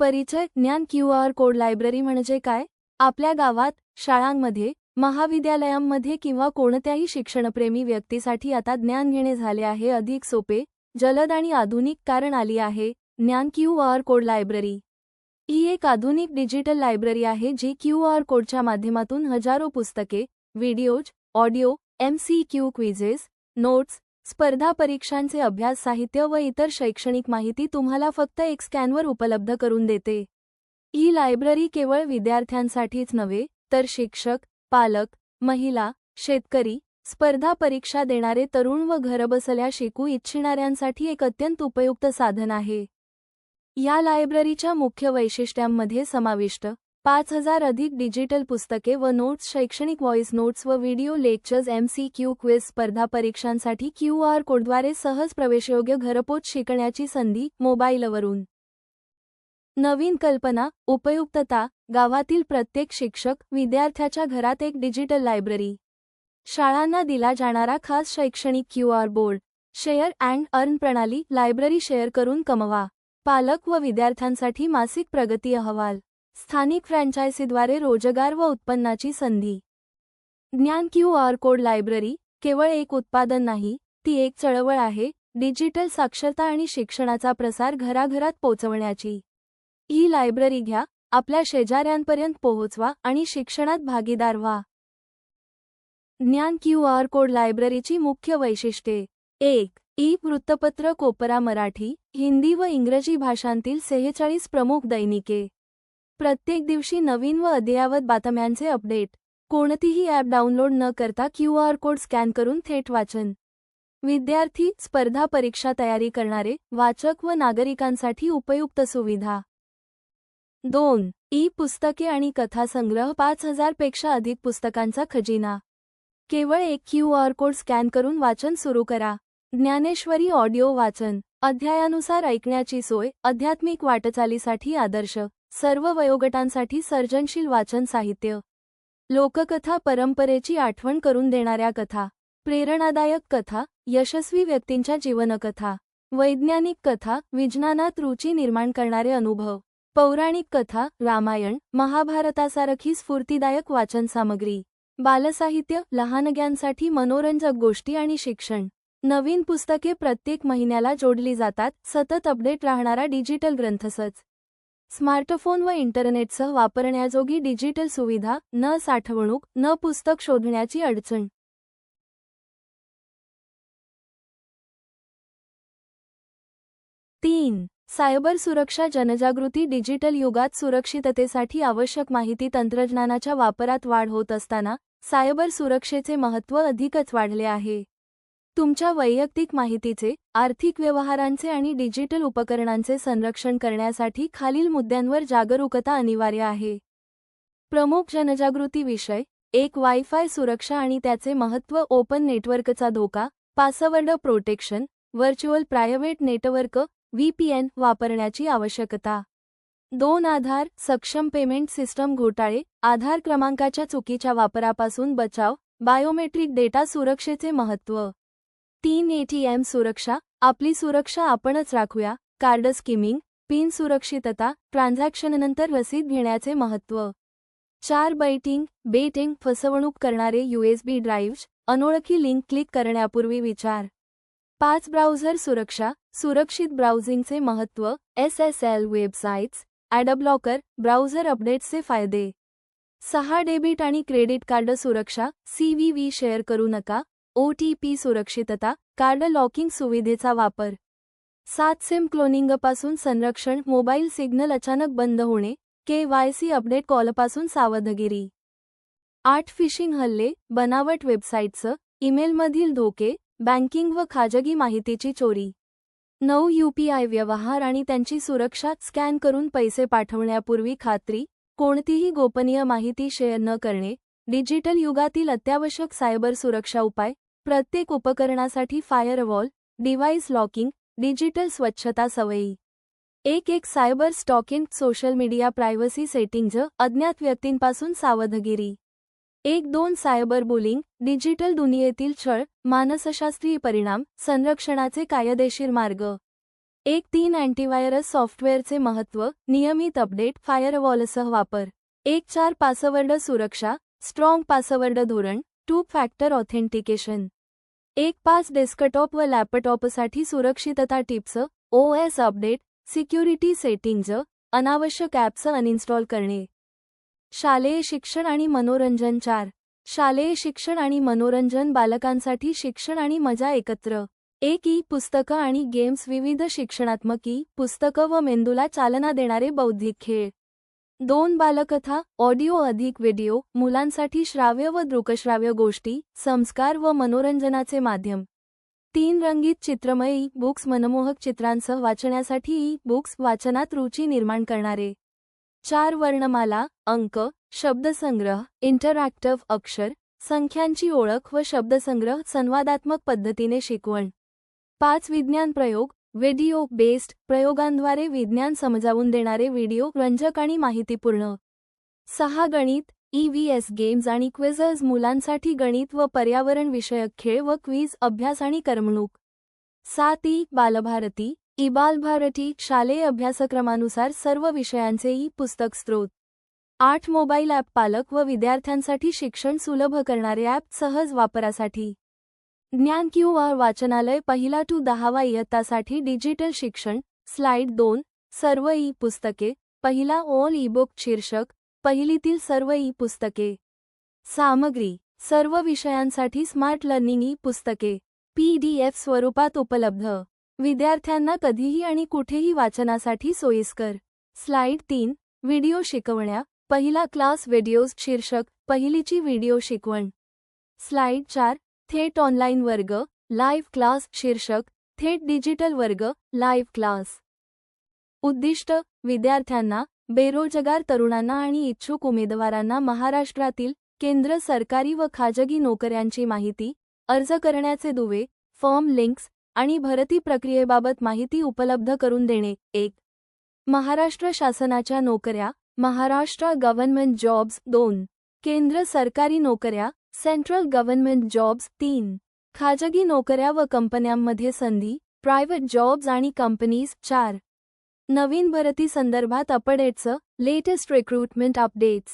परिचय ज्ञान Q R code library म्हणजे काय? आपल्या गावात शाळांमध्ये महाविद्यालयांमध्ये किंवा कोणत्याही शिक्षणप्रेमी व्यक्तीसाठी आता ज्ञान घेणे झाले आहे अधिक सोपे जलद आणि आधुनिक कारण आली आहे ज्ञान क्यू आर कोड लायब्ररी. ही एक आधुनिक डिजिटल लायब्ररी आहे जी क्यू आर कोडच्या माध्यमातून हजारो पुस्तके videos audio M C Q quizzes notes स्पर्धा परीक्षांचे अभ्यास साहित्य व इतर शैक्षणिक माहिती तुम्हाला फक्त एक स्कॅनवर उपलब्ध करून देते. ही लायब्ररी केवळ विद्यार्थ्यांसाठीच नव्हे तर शिक्षक पालक महिला शेतकरी स्पर्धा परीक्षा देणारे तरुण व घरबसल्या शिकू इच्छिणाऱ्यांसाठी एक अत्यंत उपयुक्त साधन आहे. या लायब्ररीच्या मुख्य वैशिष्ट्यांमध्ये समाविष्ट पाच हजार अधिक डिजिटल पुस्तके व नोट्स शैक्षणिक व्हॉइस नोट्स व video lectures M C Q quiz स्पर्धा परीक्षांसाठी क्यू आर कोडद्वारे सहज प्रवेशयोग्य घरपोच शिकण्याची संधी मोबाईलवरून. नवीन कल्पना उपयुक्तता गावातील प्रत्येक शिक्षक विद्यार्थ्याच्या घरात एक डिजिटल लायब्ररी. शाळांना दिला जाणारा खास शैक्षणिक Q R board. Share and earn प्रणाली लायब्ररी शेअर करून कमवा. पालक व विद्यार्थ्यांसाठी मासिक प्रगती अहवाल. स्थानिक फ्रँचायसीद्वारे रोजगार व उत्पन्नाची संधी. ज्ञान क्यू आर कोड लायब्ररी केवळ एक उत्पादन नाही ती एक चळवळ आहे डिजिटल साक्षरता आणि शिक्षणाचा प्रसार घराघरात पोचवण्याची. ही लायब्ररी घ्या आपल्या शेजाऱ्यांपर्यंत पोहोचवा आणि शिक्षणात भागीदार व्हा. ज्ञान क्यू आर कोड लायब्ररीची मुख्य वैशिष्ट्ये. एक ई वृत्तपत्र कोपरा मराठी हिंदी व इंग्रजी भाषांतील सेहेचाळीस प्रमुख दैनिके. प्रत्येक दिवशी नवीन व अद्ययावत बातम्यांचे अपडेट. कोणतीही ॲप डाउनलोड न करता क्यू आर कोड स्कॅन करून थेट वाचन. विद्यार्थी स्पर्धा परीक्षा तयारी करणारे वाचक व नागरिकांसाठी उपयुक्त सुविधा. दोन. ई पुस्तके आणि कथासंग्रह पाच हजारपेक्षा अधिक पुस्तकांचा खजिना. केवळ एक क्यू आर कोड स्कॅन करून वाचन सुरू करा. ज्ञानेश्वरी ऑडिओ वाचन. अध्यायानुसार ऐकण्याची सोय आध्यात्मिक वाटचालीसाठी आदर्श. सर्व वयोगटांसाठी सर्जनशील वाचन साहित्य. लोककथा परंपरेची आठवण करून देणाऱ्या कथा प्रेरणादायक कथा यशस्वी व्यक्तींच्या जीवनकथा वैज्ञानिक कथा विज्ञानात रुची निर्माण करणारे अनुभव पौराणिक कथा रामायण महाभारतासारखी स्फूर्तीदायक वाचन सामग्री बालसाहित्य लहानग्यांसाठी मनोरंजक गोष्टी आणि शिक्षण. नवीन पुस्तके प्रत्येक महिन्याला जोडली जातात सतत अपडेट राहणारा डिजिटल ग्रंथसच. स्मार्टफोन व इंटरनेटसह वापरण्याजोगी डिजिटल सुविधा न साठवणूक न पुस्तक शोधण्याची अडचण. तीन. सायबर सुरक्षा जनजागृती डिजिटल युगात सुरक्षिततेसाठी आवश्यक माहिती तंत्रज्ञानाच्या वापरात वाढ होत असताना सायबर सुरक्षेचे महत्त्व अधिकच वाढले आहे. तुमच्या वैयक्तिक माहितीचे आर्थिक व्यवहारांचे आणि डिजिटल उपकरणांचे संरक्षण करण्यासाठी खालील मुद्द्यांवर जागरूकता अनिवार्य आहे. प्रमुख जनजागृती विषय एक वायफाय सुरक्षा आणि त्याचे महत्त्व ओपन नेटवर्कचा धोका password protection virtual private network VPN वापरण्याची आवश्यकता. दोन आधार सक्षम पेमेंट सिस्टम घोटाळे आधार क्रमांकाच्या चुकीच्या वापरापासून बचाव बायोमेट्रिक डेटा सुरक्षेचे महत्त्व. तीन एटीएम सुरक्षा आपली सुरक्षा आपणच राखूया कार्ड स्किमिंग पिन सुरक्षितता ट्रान्झॅक्शननंतर रसीद घेण्याचे महत्त्व. चार बैटिंग बेटिंग फसवणूक करणारे यूएसबी ड्राईव्ह अनोळखी लिंक क्लिक करण्यापूर्वी विचार. पाच ब्राउझर सुरक्षा सुरक्षित ब्राउझिंगचे महत्त्व S S L websites adblocker browser अपडेट्सचे फायदे. सहा डेबिट आणि क्रेडिट कार्ड सुरक्षा सी व्ही व्ही शेअर करू नका ओ टी पी सुरक्षितता कार्ड लॉकिंग सुविधेचा वापर. सात सिम क्लोनिंगपासून संरक्षण मोबाईल सिग्नल अचानक बंद होणे के वाय सी अपडेट कॉलपासून सावधगिरी. आठ फिशिंग हल्ले बनावट वेबसाईटचं ईमेलमधील धोके बँकिंग व खाजगी माहितीची चोरी. नऊ यूपीआय व्यवहार आणि त्यांची सुरक्षा स्कॅन करून पैसे पाठवण्यापूर्वी खात्री कोणतीही गोपनीय माहिती शेअर न करणे डिजिटल युगातील अत्यावश्यक सायबर सुरक्षा उपाय प्रत्येक उपकरणासाठी फायरवॉल डिव्हाइस लॉकिंग डिजिटल स्वच्छता सवयी. एक एक cyber stalking social media privacy settings अज्ञात व्यक्तींपासून सावधगिरी. एक दोन सायबर बुलिंग डिजिटल दुनियेतील छळ मानसशास्त्रीय परिणाम संरक्षणाचे कायदेशीर मार्ग. एक तीन अँटीव्हायरस सॉफ्टवेअरचे महत्त्व नियमित अपडेट फायरवॉलसह वापर. एक चार पासवर्ड सुरक्षा स्ट्रॉंग पासवर्ड धोरण टू फॅक्टर ऑथेंटिकेशन एक पाच डेस्कटॉप व लॅपटॉपसाठी सुरक्षितता tips O S update security settings अनावश्यक ॲप्स अनइन्स्टॉल करणे. शालेय शिक्षण आणि मनोरंजन चार. शालेय शिक्षण आणि मनोरंजन बालकांसाठी शिक्षण आणि मजा एकत्र. एक ई पुस्तकं आणि गेम्स विविध शिक्षणात्मक ई पुस्तकं व मेंदूला चालना देणारे बौद्धिक खेळ. दोन बालकथा ऑडिओ अधिक व्हिडिओ मुलांसाठी श्राव्य व दृकश्राव्य गोष्टी संस्कार व मनोरंजनाचे माध्यम. तीन रंगीत चित्रमयी बुक्स मनमोहक चित्रांसह वाचण्यासाठी ई बुक्स वाचनात रुची निर्माण करणारे. चार वर्णमाला अंक शब्दसंग्रह इंटरॅक्टिव्ह अक्षर संख्यांची ओळख व शब्दसंग्रह संवादात्मक पद्धतीने शिकवण. पाच विज्ञान प्रयोग व्हिडिओ बेस्ड प्रयोगांद्वारे विज्ञान समजावून देणारे व्हिडिओ रंजक आणि माहितीपूर्ण. सहा गणित ई व्ही एस गेम्स आणि क्विझर्स मुलांसाठी गणित व पर्यावरण विषयक खेळ व क्वीज अभ्यास आणि करमणूक. सात ई बालभारती ई बालभारती शालेय अभ्यासक्रमानुसार सर्व विषयांचे ई पुस्तक स्त्रोत आठ मोबाईल ॲप पालक व विद्यार्थ्यांसाठी शिक्षण सुलभ करणारे ॲप सहज वापरासाठी. ज्ञान क्यू आर वाचनालय पहिला टू दहावा इयत्तासाठी डिजिटल शिक्षण स्लाइड दोन सर्व ई पुस्तके पहिला ऑल ई बुक शीर्षक पहिलीतील सर्व ई पुस्तके सामग्री सर्व विषयांसाठी स्मार्ट लर्निंग ई पुस्तके पी डी एफ स्वरूपात उपलब्ध. विद्यार्थ्यांना कधीही आणि कुठेही वाचनासाठी सोयीस्कर. स्लाइड तीन व्हिडिओ शिकवण्या पहिला क्लास व्हिडिओज शीर्षक पहिलीची व्हिडिओ शिकवण. स्लाइड चार थेट ऑनलाईन वर्ग लाईव्ह क्लास शीर्षक थेट डिजिटल वर्ग लाईव्ह क्लास. उद्दिष्ट विद्यार्थ्यांना बेरोजगार तरुणांना आणि इच्छुक उमेदवारांना महाराष्ट्रातील केंद्र सरकारी व खाजगी नोकऱ्यांची माहिती अर्ज करण्याचे दुवे फॉर्म लिंक्स आणि भरती प्रक्रियेबाबत माहिती उपलब्ध करून देणे. एक. महाराष्ट्र शासनाच्या नोकऱ्या महाराष्ट्र गव्हर्नमेंट जॉब्स दोन. केंद्र सरकारी नोकऱ्या सेंट्रल गव्हर्नमेंट जॉब्स तीन. खाजगी नोकऱ्या व कंपन्यांमध्ये संधी प्रायव्हेट जॉब्स आणि कंपनीज चार. नवीन भरती संदर्भात अपडेट्स लेटेस्ट रिक्रुटमेंट अपडेट्स